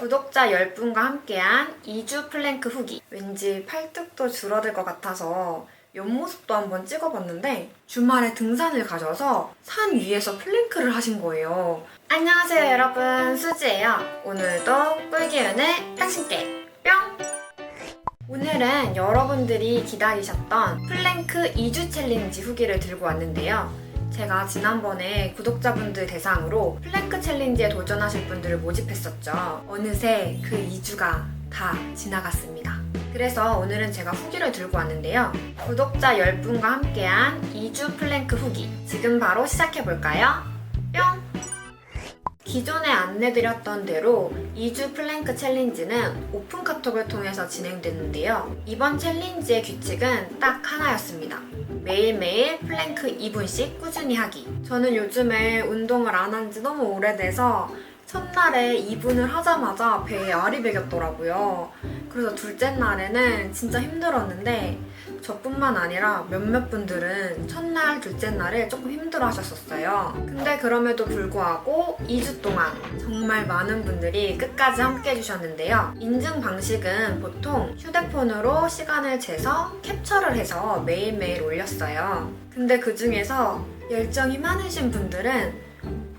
구독자 10분과 함께한 2주 플랭크 후기. 왠지 팔뚝도 줄어들 것 같아서 옆모습도 한번 찍어봤는데 주말에 등산을 가셔서 산 위에서 플랭크를 하신 거예요. 안녕하세요 여러분 수지예요. 오늘도 꿀기운의 당신께 뿅! 오늘은 여러분들이 기다리셨던 플랭크 2주 챌린지 후기를 들고 왔는데요. 제가 지난번에 구독자분들 대상으로 플랭크 챌린지에 도전하실 분들을 모집했었죠. 어느새 그 2주가 다 지나갔습니다. 그래서 오늘은 제가 후기를 들고 왔는데요. 구독자 10분과 함께한 2주 플랭크 후기. 지금 바로 시작해볼까요? 뿅! 기존에 안내드렸던 대로 2주 플랭크 챌린지는 오픈 카톡을 통해서 진행됐는데요. 이번 챌린지의 규칙은 딱 하나였습니다. 매일매일 플랭크 2분씩 꾸준히 하기. 저는 요즘에 운동을 안 한 지 너무 오래돼서 첫날에 2분을 하자마자 배에 알이 배겼더라고요. 그래서 둘째 날에는 진짜 힘들었는데 저뿐만 아니라 몇몇 분들은 첫날, 둘째 날에 조금 힘들어 하셨었어요. 근데 그럼에도 불구하고 2주 동안 정말 많은 분들이 끝까지 함께 해주셨는데요. 인증 방식은 보통 휴대폰으로 시간을 재서 캡처를 해서 매일매일 올렸어요. 근데 그 중에서 열정이 많으신 분들은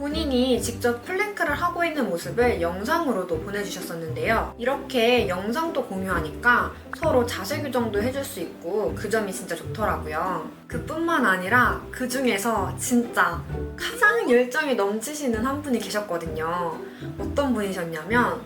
본인이 직접 플랭크를 하고 있는 모습을 영상으로도 보내주셨었는데요. 이렇게 영상도 공유하니까 서로 자세 교정도 해줄 수 있고 그 점이 진짜 좋더라고요. 그뿐만 아니라 그 중에서 진짜 가장 열정이 넘치시는 한 분이 계셨거든요. 어떤 분이셨냐면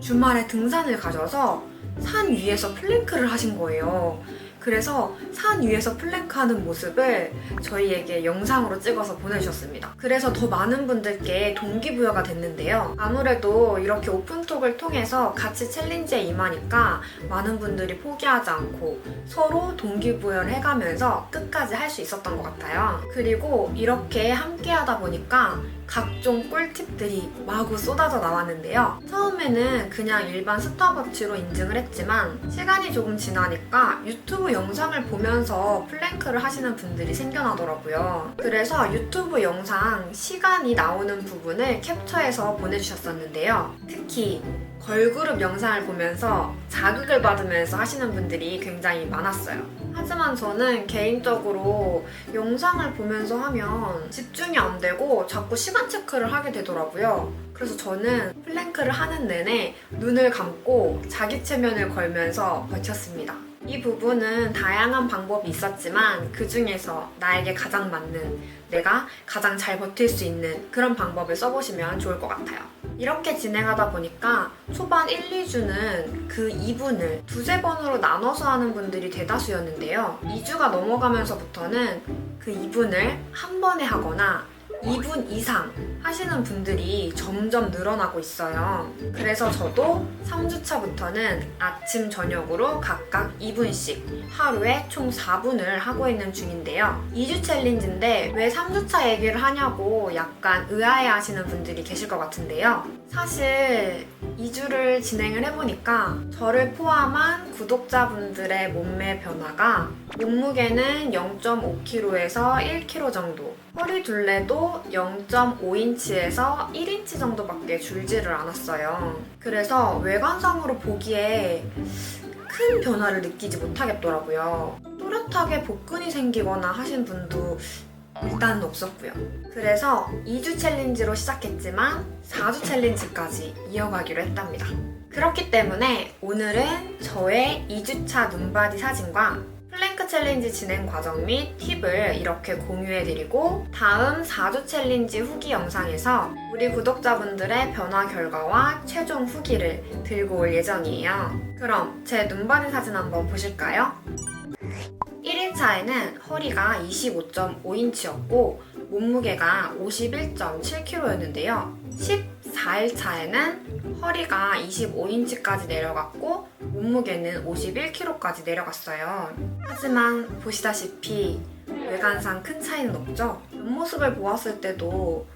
주말에 등산을 가셔서 산 위에서 플랭크를 하신 거예요. 그래서 산 위에서 플랭크 하는 모습을 저희에게 영상으로 찍어서 보내주셨습니다. 그래서 더 많은 분들께 동기부여가 됐는데요. 아무래도 이렇게 오픈톡을 통해서 같이 챌린지에 임하니까 많은 분들이 포기하지 않고 서로 동기부여를 해가면서 끝까지 할 수 있었던 것 같아요. 그리고 이렇게 함께 하다 보니까 각종 꿀팁들이 마구 쏟아져 나왔는데요. 처음에는 그냥 일반 스타워치로 인증을 했지만 시간이 조금 지나니까 유튜브 영상을 보면서 플랭크를 하시는 분들이 생겨나더라고요. 그래서 유튜브 영상 시간이 나오는 부분을 캡처해서 보내주셨었는데요. 특히 걸그룹 영상을 보면서 자극을 받으면서 하시는 분들이 굉장히 많았어요. 하지만 저는 개인적으로 영상을 보면서 하면 집중이 안 되고 자꾸 시간 체크를 하게 되더라고요. 그래서 저는 플랭크를 하는 내내 눈을 감고 자기 체면을 걸면서 버텼습니다. 이 부분은 다양한 방법이 있었지만 그 중에서 나에게 가장 맞는 내가 가장 잘 버틸 수 있는 그런 방법을 써보시면 좋을 것 같아요. 이렇게 진행하다 보니까 초반 1, 2주는 그 2분을 두세 번으로 나눠서 하는 분들이 대다수였는데요. 2주가 넘어가면서부터는 그 2분을 한 번에 하거나 2분 이상 하시는 분들이 점점 늘어나고 있어요. 그래서 저도 3주차부터는 아침, 저녁으로 각각 2분씩 하루에 총 4분을 하고 있는 중인데요. 2주 챌린지인데 왜 3주차 얘기를 하냐고 약간 의아해 하시는 분들이 계실 것 같은데요. 사실 2주를 진행을 해보니까 저를 포함한 구독자분들의 몸매 변화가 몸무게는 0.5kg에서 1kg 정도, 허리 둘레도 0.5인치에서 1인치 정도밖에 줄지를 않았어요. 그래서 외관상으로 보기에 큰 변화를 느끼지 못하겠더라고요. 또렷하게 복근이 생기거나 하신 분도 일단은 없었고요. 그래서 2주 챌린지로 시작했지만 4주 챌린지까지 이어가기로 했답니다. 그렇기 때문에 오늘은 저의 2주차 눈바디 사진과 플랭크 챌린지 진행 과정 및 팁을 이렇게 공유해드리고 다음 4주 챌린지 후기 영상에서 우리 구독자분들의 변화 결과와 최종 후기를 들고 올 예정이에요. 그럼 제 눈바디 사진 한번 보실까요? 1일차에는 허리가 25.5인치였고 몸무게가 51.7kg였는데요. 14일차에는 허리가 25인치까지 내려갔고 몸무게는 51kg까지 내려갔어요. 하지만 보시다시피 외관상 큰 차이는 없죠? 옆모습을 보았을 때도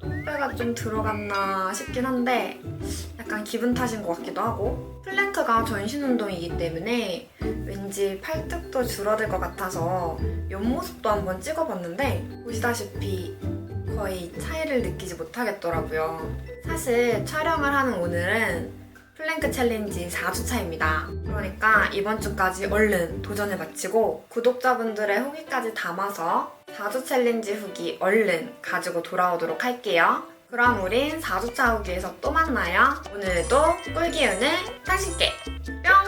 똥배가 좀 들어갔나 싶긴 한데 약간 기분 탓인 것 같기도 하고 플랭크가 전신 운동이기 때문에 왠지 팔뚝도 줄어들 것 같아서 옆모습도 한번 찍어봤는데 보시다시피 거의 차이를 느끼지 못하겠더라고요. 사실 촬영을 하는 오늘은 플랭크 챌린지 4주차입니다. 그러니까 이번 주까지 얼른 도전을 마치고 구독자분들의 후기까지 담아서 4주 챌린지 후기 얼른 가지고 돌아오도록 할게요. 그럼 우린 4주차 후기에서 또 만나요. 오늘도 꿀기운을 80개!